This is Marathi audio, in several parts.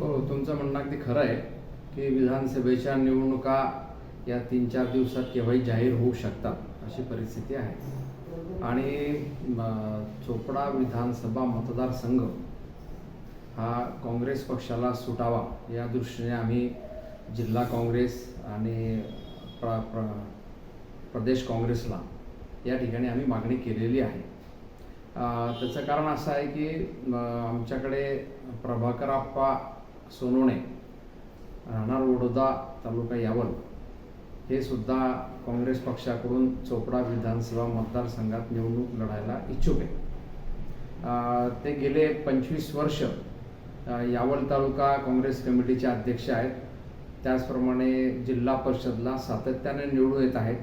हो तुमचं म्हणणं अगदी खरं आहे की विधानसभेच्या निवडणुका या तीन चार दिवसात केव्हाही जाहीर होऊ शकतात अशी परिस्थिती आहे. आणि म, चोपडा विधानसभा मतदारसंघ हा काँग्रेस पक्षाला सुटावा या दृष्टीने आम्ही जिल्हा काँग्रेस आणि प्र प्र प्रदेश काँग्रेसला या ठिकाणी आम्ही मागणी केलेली आहे. त्याचं कारण असं आहे की आमच्याकडे प्रभाकरप्पा सोनोणे राहणार वडोदा तालुका यावल. हे सुद्धा काँग्रेस पक्षाकडून चोपडा विधानसभा मतदारसंघात निवडणूक लढायला इच्छुक आहे ते गेले पंचवीस वर्ष यावल तालुका काँग्रेस कमिटीचे अध्यक्ष आहेत. त्याचप्रमाणे जिल्हा परिषदला सातत्याने निवडून येत आहेत.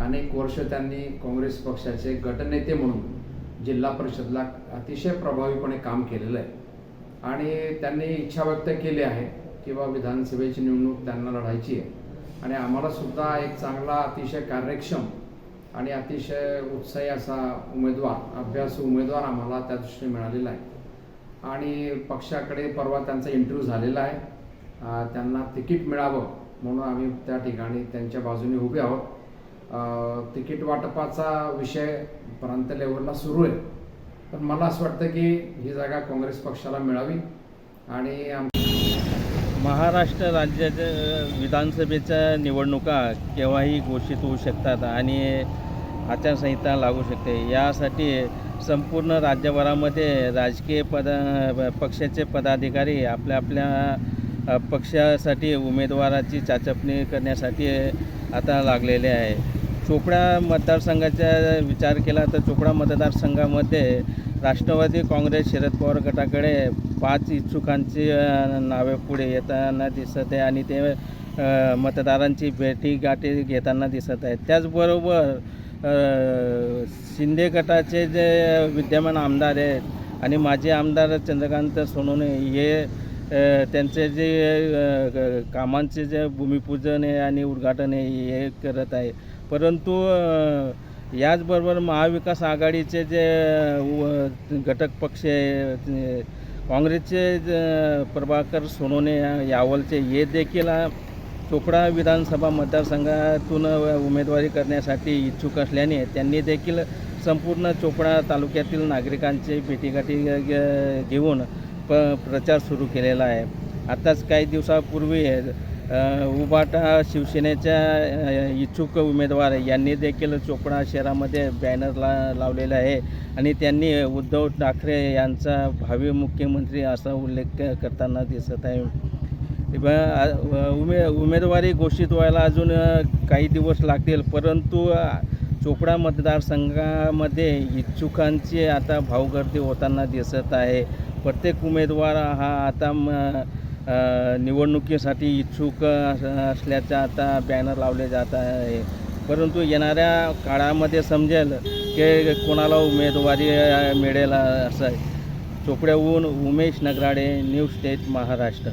अनेक वर्ष त्यांनी काँग्रेस पक्षाचे गटनेते म्हणून जिल्हा परिषदला अतिशय प्रभावीपणे काम केलेलं आहे. आणि त्यांनी इच्छा व्यक्त केली आहे किंवा विधानसभेची निवडणूक त्यांना लढायची आहे. आणि आम्हाला सुद्धा एक चांगला अतिशय कार्यक्षम आणि अतिशय उत्साही असा उमेदवार अभ्यासू उमेदवार आम्हाला त्या दृष्टीने मिळालेला आहे. आणि पक्षाकडे परवा त्यांचा इंटरव्ह्यू झालेला आहे. त्यांना तिकीट मिळावं म्हणून आम्ही त्या ठिकाणी त्यांच्या बाजूने उभे आहोत. तिकीट वाटपाचा विषय प्रांत लेवलला सुरू आहे. पण मला असं वाटतं की ही जागा काँग्रेस पक्षाला मिळावी आणि आम महाराष्ट्र राज्याच्या विधानसभेच्या निवडणुका केव्हाही घोषित होऊ शकतात आणि आचारसंहिता लागू शकते. यासाठी संपूर्ण राज्यभरामध्ये राजकीय पद पक्षाचे पदाधिकारी आपल्या आपल्या पक्षासाठी उमेदवाराची चाचपणी करण्यासाठी आता लागलेले आहे. चोपडा मतदारसंघाचा विचार केला तर चोपडा मतदारसंघामध्ये राष्ट्रवादी काँग्रेस शरद पवार गटाकडे पाच इच्छुकांची नावे पुढे येताना दिसत आहे आणि ते मतदारांची भेटी गाठी घेताना दिसत आहेत. त्याचबरोबर शिंदे गटाचे जे विद्यमान आमदार आहेत आणि माजी आमदार चंद्रकांत सोनवणे हे त्यांचे जे कामांचे जे भूमिपूजन आहे आणि उद्घाटन आहे हे करत आहे. परंतु याचबरोबर महाविकास आघाडीचे जे व- घटक पक्ष काँग्रेसचे प्रभाकर सोनोने यावलचे हे देखील चोपडा विधानसभा मतदारसंघातून उमेदवारी करण्यासाठी इच्छुक असल्याने त्यांनी देखील संपूर्ण चोपडा तालुक्यातील नागरिकांची भेटीगाठी घेऊन प प्रचार सुरू केलेला आहे. आताच काही दिवसापूर्वी उबाटा शिवसेनेच्या इच्छुक उमेदवार यांनी देखील चोपडा शहरामध्ये बॅनर ला लावलेला आहे. आणि त्यांनी उद्धव ठाकरे यांचा भावी मुख्यमंत्री असा उल्लेख करताना दिसत आहे. ब- उमे उमेदवारी घोषित व्हायला अजून काही दिवस लागतील. परंतु चोपडा मतदारसंघामध्ये इच्छुकांची आता भावगर्दी होताना दिसत आहे. प्रत्येक उमेदवार हा आता म निवडणुकीसाठी इच्छुक अस- असल्याचा आता बॅनर लावले जात आहे. परंतु येणाऱ्या काळामध्ये समजेल की कोणाला उमेदवारी मिळेल असं चोपड्याहून उमेश नगराडे न्यूज स्टेट महाराष्ट्र.